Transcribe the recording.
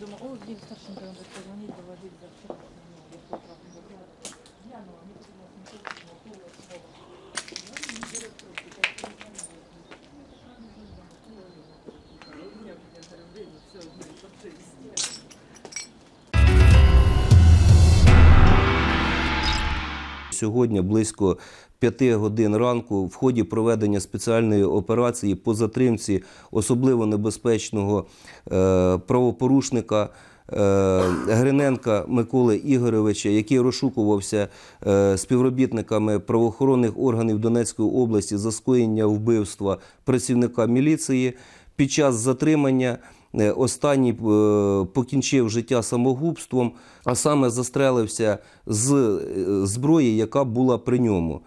Думаю, о, він старшим позвонить, доложить за все. Сьогодні близько п'яти годин ранку в ході проведення спеціальної операції по затримці особливо небезпечного е, правопорушника е, Гриненка Миколи Ігоровича, який розшукувався е, співробітниками правоохоронних органів Донецької області за скоєння вбивства працівника міліції. Під час затримання останній е, покінчив життя самогубством, а саме застрелився з е, зброї, яка була при ньому.